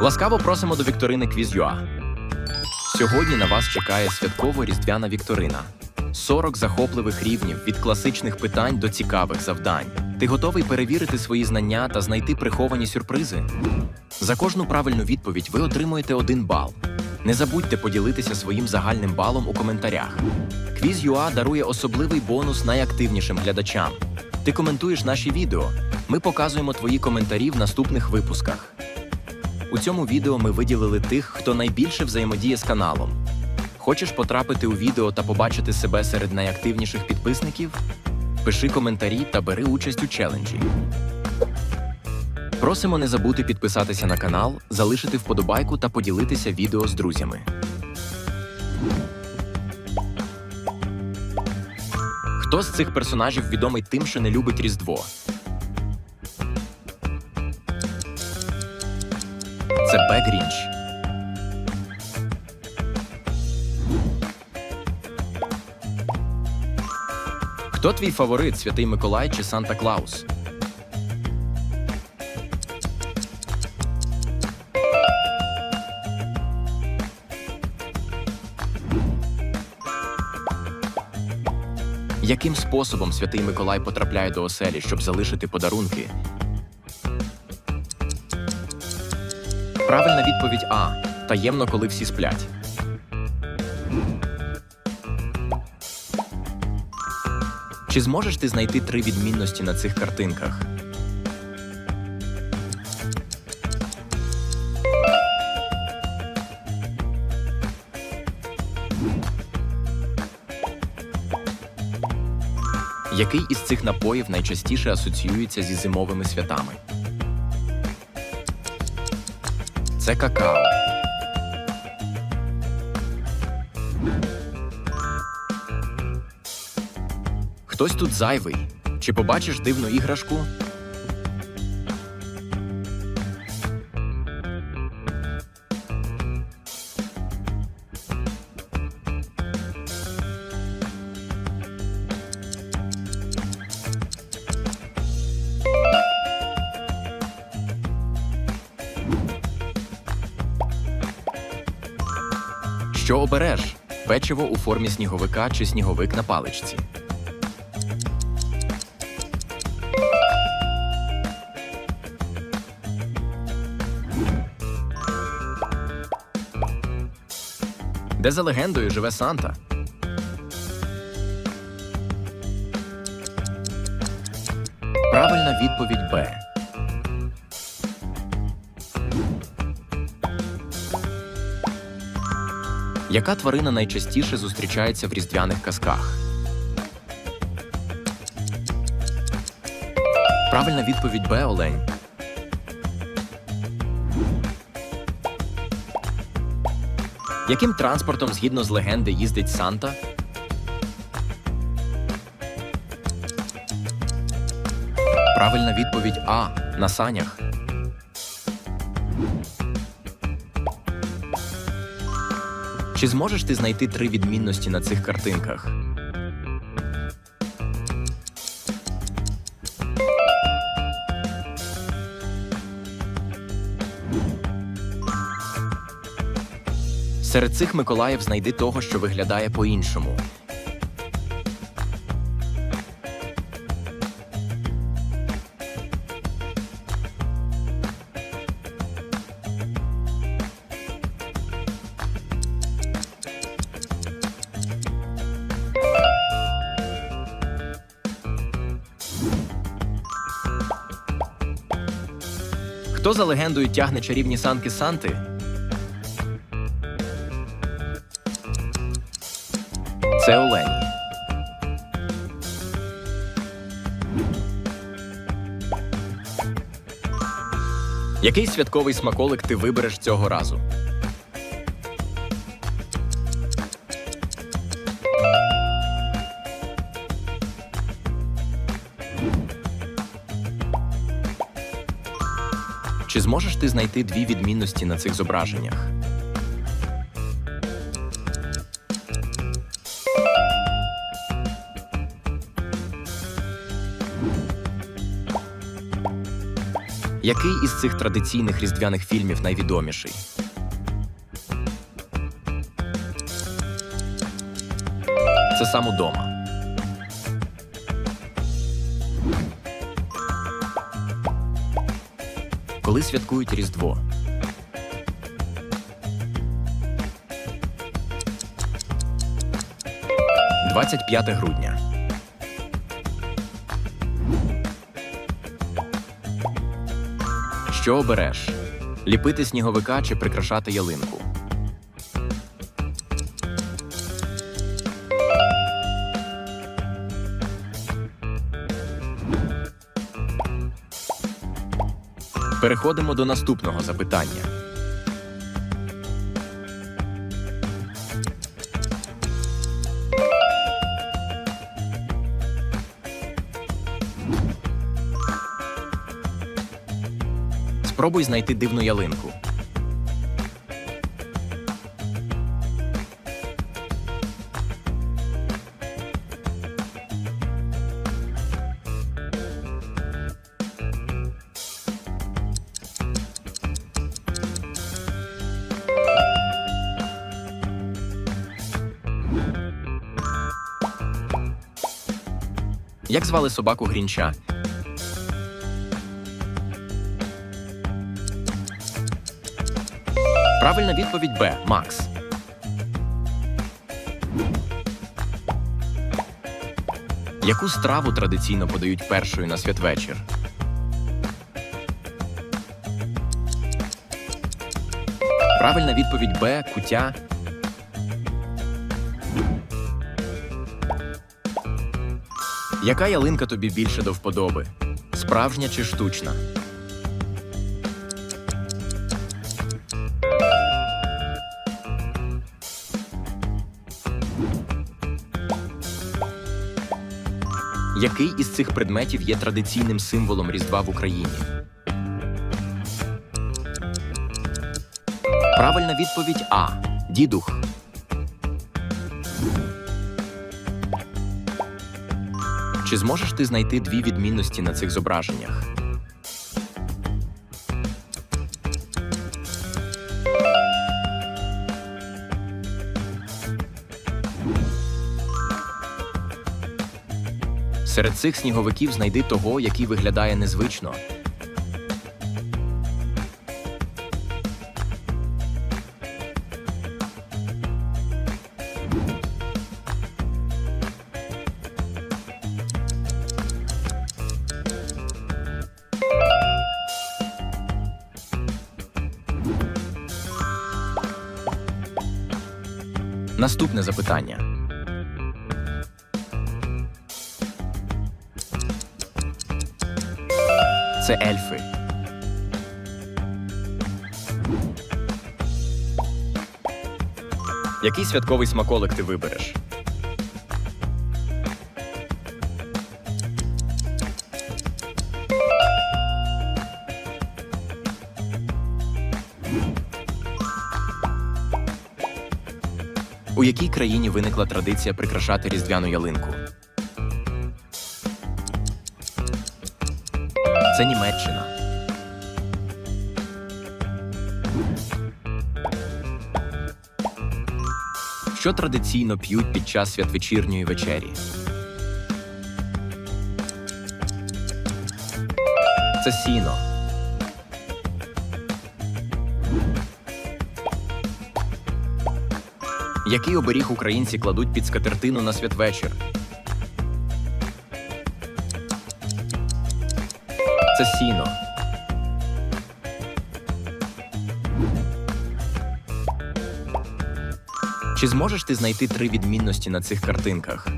Ласкаво просимо до вікторини Quiz.ua. Сьогодні на вас чекає святково-різдвяна вікторина. 40 захопливих рівнів від класичних питань до цікавих завдань. Ти готовий перевірити свої знання та знайти приховані сюрпризи? За кожну правильну відповідь ви отримуєте один бал. Не забудьте поділитися своїм загальним балом у коментарях. Quiz.ua дарує особливий бонус найактивнішим глядачам. Ти коментуєш наші відео. Ми показуємо твої коментарі в наступних випусках. У цьому відео ми виділили тих, хто найбільше взаємодіє з каналом. Хочеш потрапити у відео та побачити себе серед найактивніших підписників? Пиши коментарі та бери участь у челенджі. Просимо не забути підписатися на канал, залишити вподобайку та поділитися відео з друзями. Хто з цих персонажів відомий тим, що не любить Різдво? Це Бек Грінч. Хто твій фаворит, Святий Миколай чи Санта Клаус? Яким способом Святий Миколай потрапляє до оселі, щоб залишити подарунки? Правильна відповідь А. Таємно, коли всі сплять. Чи зможеш ти знайти три відмінності на цих картинках? Який із цих напоїв найчастіше асоціюється зі зимовими святами? Це какао. Хтось тут зайвий. Чи побачиш дивну іграшку? Що обереш? Печиво у формі сніговика чи сніговик на паличці? Де за легендою живе Санта? Правильна відповідь Б. Яка тварина найчастіше зустрічається в різдвяних казках? Правильна відповідь Б. Олень. Яким транспортом згідно з легенди їздить Санта? Правильна відповідь А. На санях. Чи зможеш ти знайти три відмінності на цих картинках? Серед цих Миколаїв знайди того, що виглядає по-іншому. Хто за легендою тягне чарівні санки Санти? Це Олені. Який святковий смаколик ти вибереш цього разу? Зможеш ти знайти дві відмінності на цих зображеннях? Який із цих традиційних різдвяних фільмів найвідоміший? Це сам удома. Коли святкують Різдво? Двадцять п'яте грудня. Що обереш? Ліпити сніговика чи прикрашати ялинку? Переходимо до наступного запитання. Спробуй знайти дивну ялинку. Як звали собаку Грінча? Правильна відповідь Б. Макс. Яку страву традиційно подають першою на святвечір? Правильна відповідь Б. Кутя. Яка ялинка тобі більше до вподоби? Справжня чи штучна? Який із цих предметів є традиційним символом Різдва в Україні? Правильна відповідь А. Дідух. Чи зможеш ти знайти дві відмінності на цих зображеннях? Серед цих сніговиків знайди того, який виглядає незвично. Наступне запитання. Це ельфи. Який святковий смаколик ти вибереш? Якій країні виникла традиція прикрашати різдвяну ялинку? Це Німеччина. Що традиційно п'ють під час святвечірньої вечері? Це сіно. Який оберіг українці кладуть під скатертину на святвечір? Це сіно. Чи зможеш ти знайти три відмінності на цих картинках?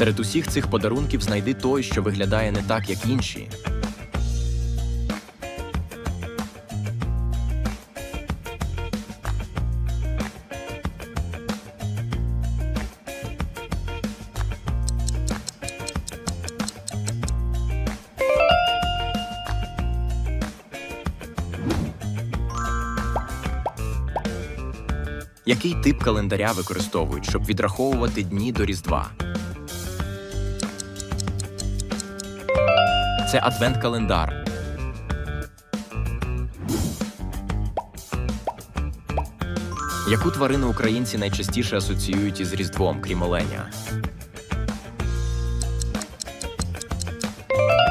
Серед усіх цих подарунків знайди той, що виглядає не так, як інші. Який тип календаря використовують, щоб відраховувати дні до Різдва? Це адвент-календар. Яку тварину українці найчастіше асоціюють із Різдвом, крім оленя?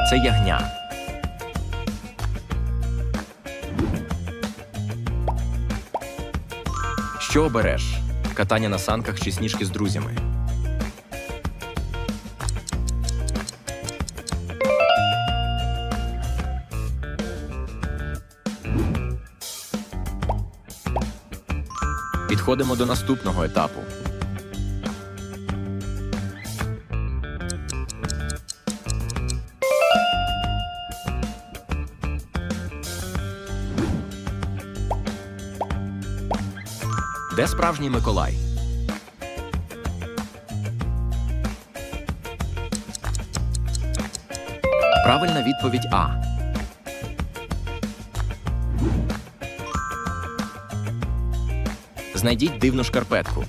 Це ягня. Що обереш? Катання на санках чи сніжки з друзями? Підходимо до наступного етапу. Де справжній Миколай? Правильна відповідь А. Знайдіть дивну шкарпетку.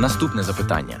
Наступне запитання.